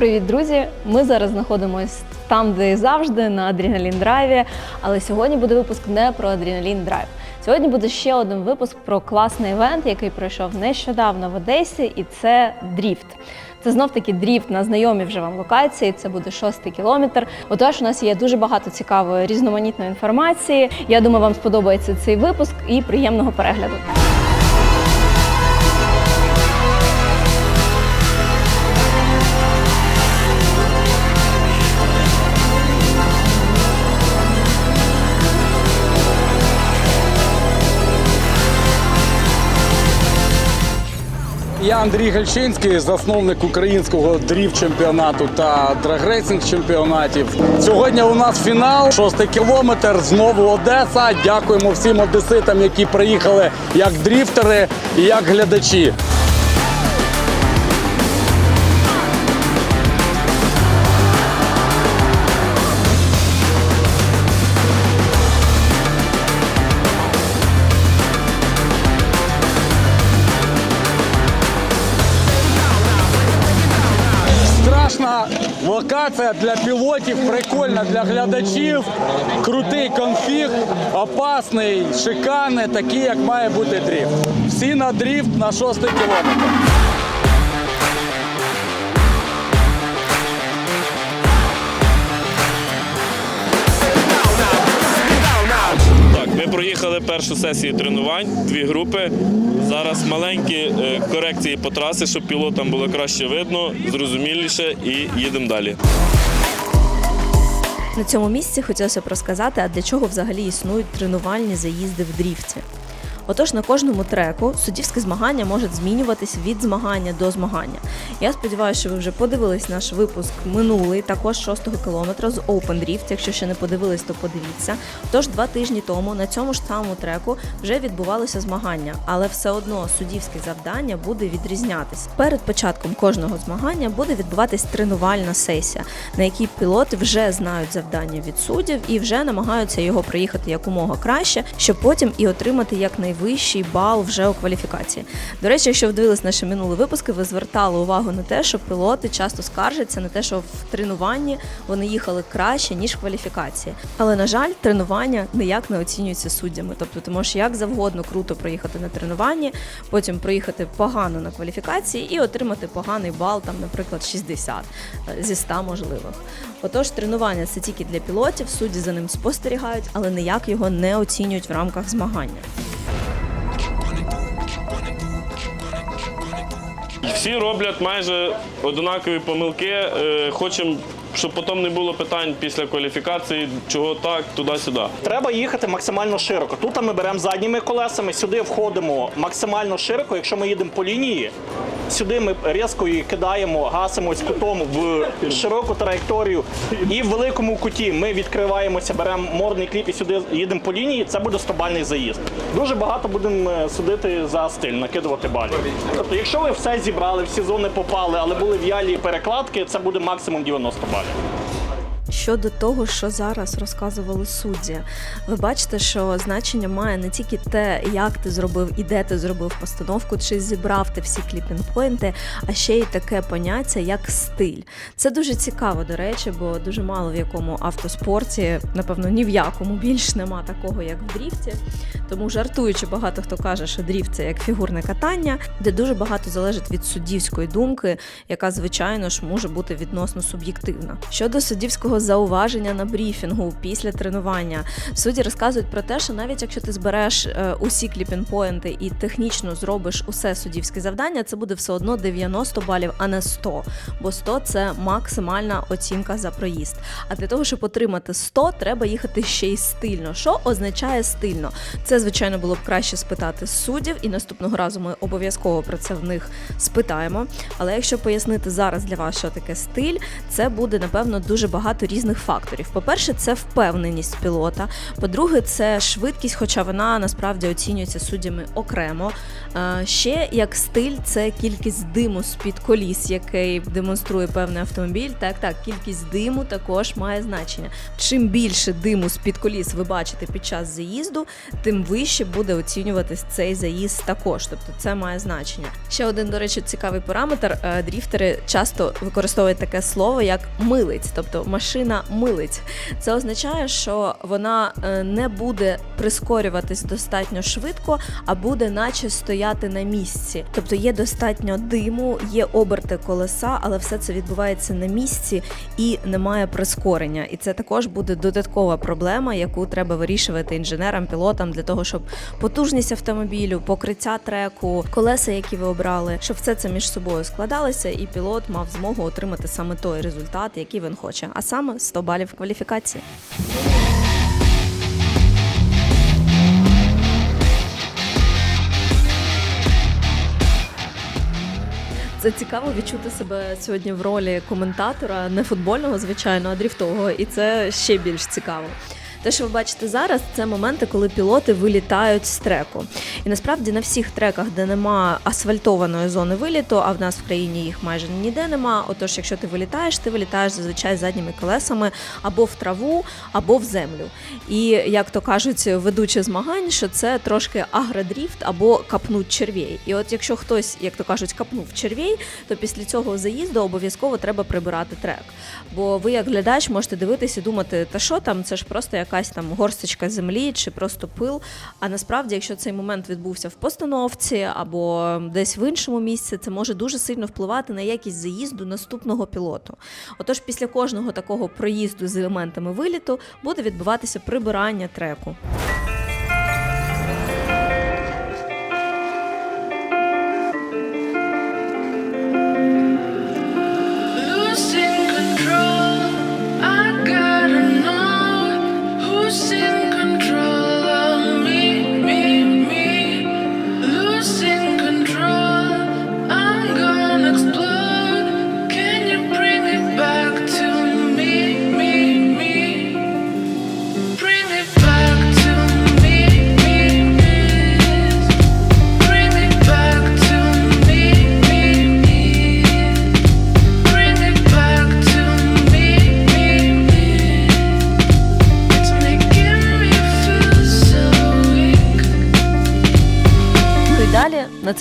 Привіт, друзі! Ми зараз знаходимося там, де і завжди, на Адреналін Драйві. Але сьогодні буде випуск не про Адреналін Драйв. Сьогодні буде ще один випуск про класний івент, який пройшов нещодавно в Одесі, і це дріфт. Це знов таки дріфт на знайомій вже вам локації. Це буде шостий кілометр. Отож, у нас є дуже багато цікавої різноманітної інформації. Я думаю, вам сподобається цей випуск і приємного перегляду. Я Андрій Гальчинський, засновник українського дрів чемпіонату та драгрейсинг чемпіонатів. Сьогодні у нас фінал, шостий кілометр. Знову Одеса. Дякуємо всім одеситам, які приїхали як дріфтери і як глядачі. Локація для пілотів, прикольна для глядачів. Крутий конфіг, опасний, шикарний, такий, як має бути дріфт. Всі на дріфт на шостий кілометр. Ми проїхали першу сесію тренувань, дві групи. Зараз маленькі е, корекції по трасі, щоб пілотам було краще видно, зрозуміліше і їдемо далі. На цьому місці хотілося б розказати, а для чого взагалі існують тренувальні заїзди в дріфті. Отож, на кожному треку суддівське змагання може змінюватись від змагання до змагання. Я сподіваюся, що ви вже подивились наш випуск минулий, також 6-го кілометра з Open Drift. Якщо ще не подивились, то подивіться. Тож два тижні тому на цьому ж самому треку вже відбувалося змагання, але все одно суддівське завдання буде відрізнятися. Перед початком кожного змагання буде відбуватись тренувальна сесія, на якій пілоти вже знають завдання від суддів і вже намагаються його проїхати якомога краще, щоб потім і отримати якнайвищий бал вже у кваліфікації. До речі, якщо ви дивились наші минулі випуски, ви звертали увагу на те, що пілоти часто скаржаться на те, що в тренуванні вони їхали краще ніж в кваліфікації. Але на жаль, тренування ніяк не оцінюється суддями. Тобто ти можеш як завгодно круто проїхати на тренуванні, потім проїхати погано на кваліфікації і отримати поганий бал, там, наприклад, 60 е, зі 100 можливих. Отож, тренування це тільки для пілотів, судді за ним спостерігають, але ніяк його не оцінюють в рамках змагання. Всі роблять майже однакові помилки. Е, Хочемо, щоб потім не було питань після кваліфікації, чого так, туди-сюди. Треба їхати максимально широко. Тут ми беремо задніми колесами, сюди входимо максимально широко. Якщо ми їдемо по лінії, сюди ми різко її кидаємо, гасимо з кутом в широку траєкторію. І в великому куті ми відкриваємося, беремо морний кліп і сюди їдемо по лінії. Це буде 100-бальний заїзд. Дуже багато будемо е, судити за стиль, накидувати балів. Тобто, якщо ви все зібрали, всі зони попали, але були в'ялі перекладки, це буде максимум 90 балів. Щодо того, що зараз розказували судді, ви бачите, що значення має не тільки те, як ти зробив і де ти зробив постановку, чи зібрав ти всі кліпінг-поінти, а ще й таке поняття, як стиль. Це дуже цікаво, до речі, бо дуже мало в якому автоспорті, напевно, ні в якому більш нема такого, як в дріфті. Тому жартуючи, багато хто каже, що дріфт це як фігурне катання, де дуже багато залежить від суддівської думки, яка, звичайно ж, може бути відносно суб'єктивна. Щодо суддівського зауваження на брифінгу після тренування, судді розказують про те, що навіть якщо ти збереш е, усі кліпінг-поінти і технічно зробиш усе суддівське завдання, це буде все одно 90 балів, а не 100. Бо 100 – це максимальна оцінка за проїзд. А для того, щоб отримати 100, треба їхати ще й стильно. Що означає стильно? Це, звичайно, було б краще спитати суддів, і наступного разу ми обов'язково про це в них спитаємо. Але якщо пояснити зараз для вас, що таке стиль, це буде напевно дуже багато різних факторів. По-перше, це впевненість пілота. По-друге, це швидкість, хоча вона насправді оцінюється суддями окремо. Е, Ще як стиль, це кількість диму з-під коліс, який демонструє певний автомобіль. Так, так, кількість диму також має значення. Чим більше диму з-під коліс ви бачите під час заїзду, тим вище буде оцінюватись цей заїзд також. Тобто це має значення. Ще один, до речі, цікавий параметр. Е, Дріфтери часто використовують таке слово як милиць, тобто машина милиць. Це означає, що вона е, не буде прискорюватись достатньо швидко, а буде наче стояти на місці. Тобто є достатньо диму, є оберти колеса, але все це відбувається на місці і немає прискорення. І це також буде додаткова проблема, яку треба вирішувати інженерам, пілотам для того, щоб потужність автомобілю, покриття треку, колеса, які ви обрали, щоб все це між собою складалося, і пілот мав змогу отримати саме той результат, який він хоче, а саме 100 балів кваліфікації. Це цікаво відчути себе сьогодні в ролі коментатора, не футбольного, звичайно, а дріфтового, і це ще більш цікаво. Те, що ви бачите зараз, це моменти, коли пілоти вилітають з треку. І насправді на всіх треках, де нема асфальтованої зони виліту, а в нас в країні їх майже ніде нема. Отож, якщо ти вилітаєш, ти вилітаєш зазвичай задніми колесами або в траву, або в землю. І як то кажуть, ведучі змагань, що це трошки агродріфт або капнуть червей. І от якщо хтось, як то кажуть, капнув червей, то після цього заїзду обов'язково треба прибирати трек. Бо ви, як глядач, можете дивитися і думати, та що там, це ж просто якась там горсточка землі чи просто пил. А насправді, якщо цей момент відбувся в постановці або десь в іншому місці, це може дуже сильно впливати на якість заїзду наступного пілоту. Отож, після кожного такого проїзду з елементами виліту буде відбуватися прибирання треку.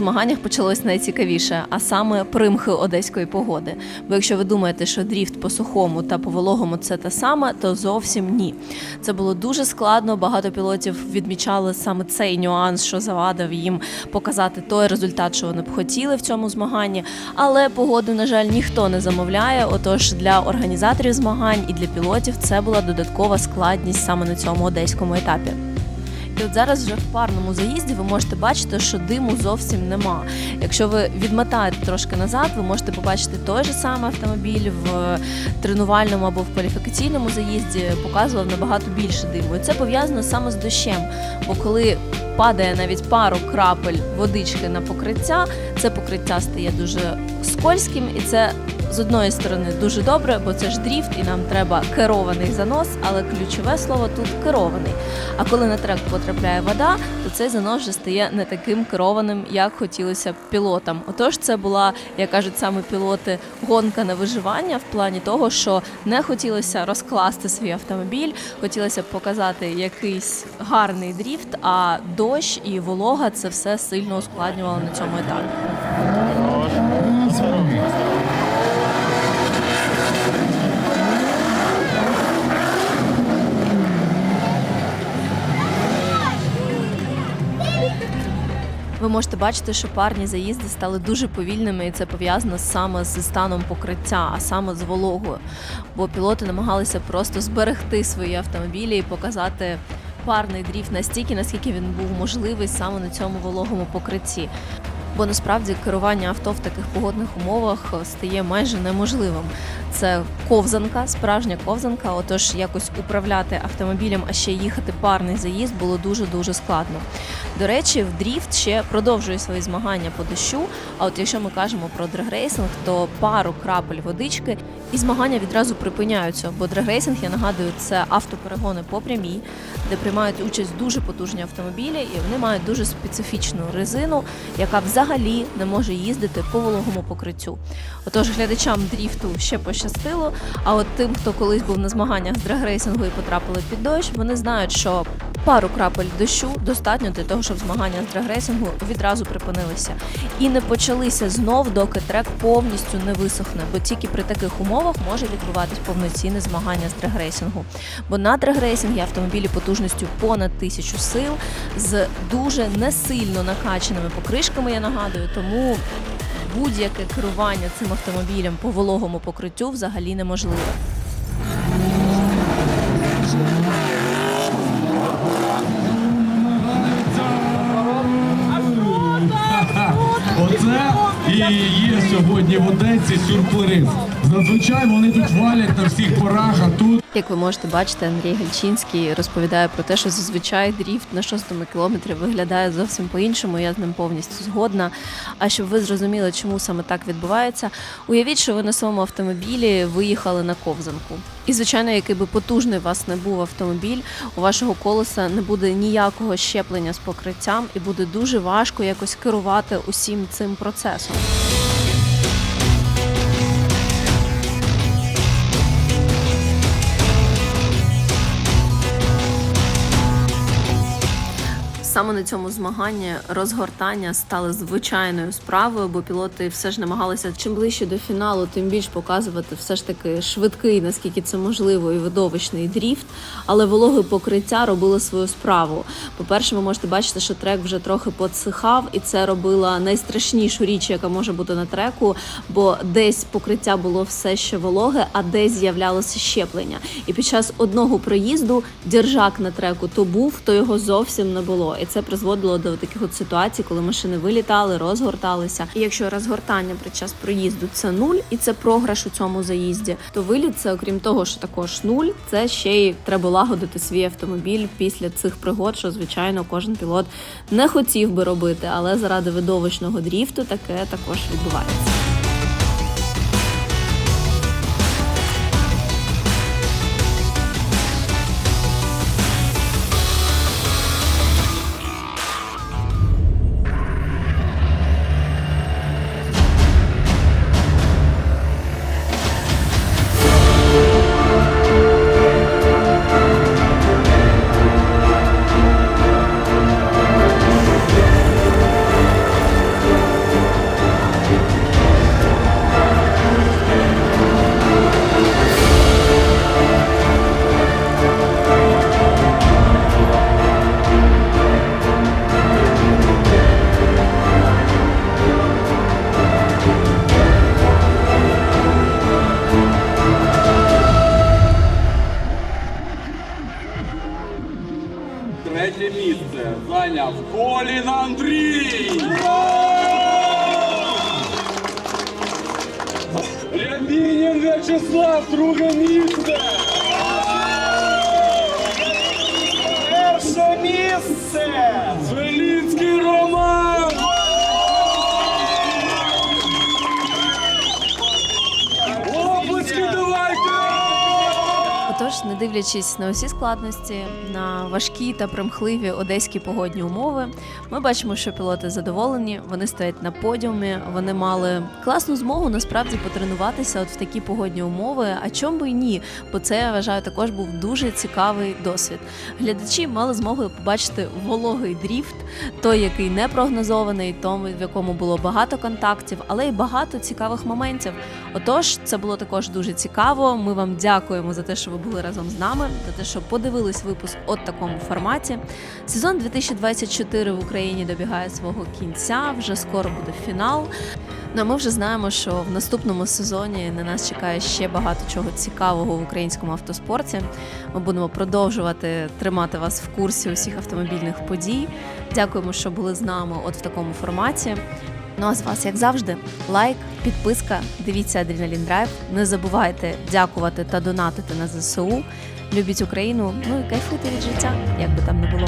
Змаганнях почалось найцікавіше, а саме примхи одеської погоди. Бо якщо ви думаєте, що дріфт по сухому та по вологому це те саме, то зовсім ні. Це було дуже складно. Багато пілотів відмічали саме цей нюанс, що завадив їм показати той результат, що вони б хотіли в цьому змаганні. Але погоду, на жаль, ніхто не замовляє. Отож, для організаторів змагань і для пілотів це була додаткова складність саме на цьому одеському етапі. І от зараз вже в парному заїзді ви можете бачити, що диму зовсім нема. Якщо ви відмотаєте трошки назад, ви можете побачити той же самий автомобіль в тренувальному або в кваліфікаційному заїзді показував набагато більше диму. І це пов'язано саме з дощем. Бо коли падає навіть пару крапель водички на покриття, це покриття стає дуже скользким, і це з одної сторони дуже добре, бо це ж дріфт, і нам треба керований занос, але ключове слово тут керований. А коли на трек потрапляє вода, то цей занос вже стає не таким керованим, як хотілося б пілотам. Отож, це була, як кажуть саме пілоти, гонка на виживання в плані того, що не хотілося розкласти свій автомобіль, хотілося б показати якийсь гарний дріфт, а дощ і волога це все сильно ускладнювало на цьому етапі. Ви можете бачити, що парні заїзди стали дуже повільними, і це пов'язано саме зі станом покриття, а саме з вологою. Бо пілоти намагалися просто зберегти свої автомобілі і показати парний дріф настільки, наскільки він був можливий саме на цьому вологому покритті. Бо насправді керування авто в таких погодних умовах стає майже неможливим. Це ковзанка, справжня ковзанка. Отож, якось управляти автомобілем, а ще їхати парний заїзд було дуже дуже складно. До речі, в дріфт ще продовжує свої змагання по дощу. А от якщо ми кажемо про драгрейсинг, то пару крапель водички і змагання відразу припиняються. Бо драгрейсинг, я нагадую, це автоперегони по прямій, де приймають участь дуже потужні автомобілі, і вони мають дуже специфічну резину, яка взагалі не може їздити по вологому покриттю. Отож, глядачам дріфту ще пощастило. А от тим, хто колись був на змаганнях з драгрейсингу і потрапили під дощ, вони знають, що пару крапель дощу достатньо для того, щоб змагання з драгрейсингу відразу припинилися і не почалися знов, доки трек повністю не висохне, бо тільки при таких умовах може відбуватись повноцінне змагання з драгрейсингу. Бо на драгрейсингі автомобілі потужністю понад тисячу сил з дуже несильно накачаними покришками, я нагадую, тому будь-яке керування цим автомобілем по вологому покриттю взагалі неможливе. Оце і є сьогодні в Одесі сюрприз. Зазвичай вони тут валять на всіх порах, а тут Як ви можете бачити, Андрій Гальчинський розповідає про те, що зазвичай дріфт на шостому кілометрі виглядає зовсім по-іншому. Я з ним повністю згодна. А щоб ви зрозуміли, чому саме так відбувається, уявіть, що ви на своєму автомобілі виїхали на ковзанку. І, звичайно, який би потужний у вас не був автомобіль, у вашого колеса не буде ніякого щеплення з покриттям, і буде дуже важко якось керувати усім цим процесом. Саме на цьому змаганні розгортання стали звичайною справою, бо пілоти все ж намагалися чим ближче до фіналу, тим більш показувати все ж таки швидкий, наскільки це можливо, і видовищний дріфт. Але вологе покриття робило свою справу. По-перше, ви можете бачити, що трек вже трохи подсихав, і це робила найстрашнішу річ, яка може бути на треку, бо десь покриття було все ще вологе, а десь з'являлося щеплення. І під час одного проїзду держак на треку то був, то його зовсім не було. І це призводило до таких от ситуацій, коли машини вилітали, розгорталися. І якщо розгортання під час проїзду це нуль, і це програш у цьому заїзді, то виліт це, окрім того, що також нуль, це ще й треба лагодити свій автомобіль після цих пригод, що звичайно кожен пілот не хотів би робити, але заради видовищного дріфту таке також відбувається. Місце зайняв Колін Андрій. Рябінін В'ячеслав, друге місце. Перше місце. Отож, не дивлячись на усі складності, на важкі та примхливі одеські погодні умови, ми бачимо, що пілоти задоволені, вони стоять на подіумі, вони мали класну змогу насправді потренуватися от в такі погодні умови. А чому би і ні? Бо це я вважаю також був дуже цікавий досвід. Глядачі мали змогу побачити вологий дріфт, той, який не прогнозований, той, в якому було багато контактів, але й багато цікавих моментів. Отож, це було також дуже цікаво. Ми вам дякуємо за те, що ви були разом з нами, за те, що подивились випуск от такому форматі. Сезон 2024 в Україні добігає свого кінця. Вже скоро буде фінал. Ну а ми вже знаємо, що в наступному сезоні на нас чекає ще багато чого цікавого в українському автоспорті. Ми будемо продовжувати тримати вас в курсі усіх автомобільних подій. Дякуємо, що були з нами от в такому форматі. Ну а з вас, як завжди, лайк, підписка, дивіться Адреналін Драйв. Не забувайте дякувати та донатити на ЗСУ. Любіть Україну, ну і кайфуйте від життя, як би там не було.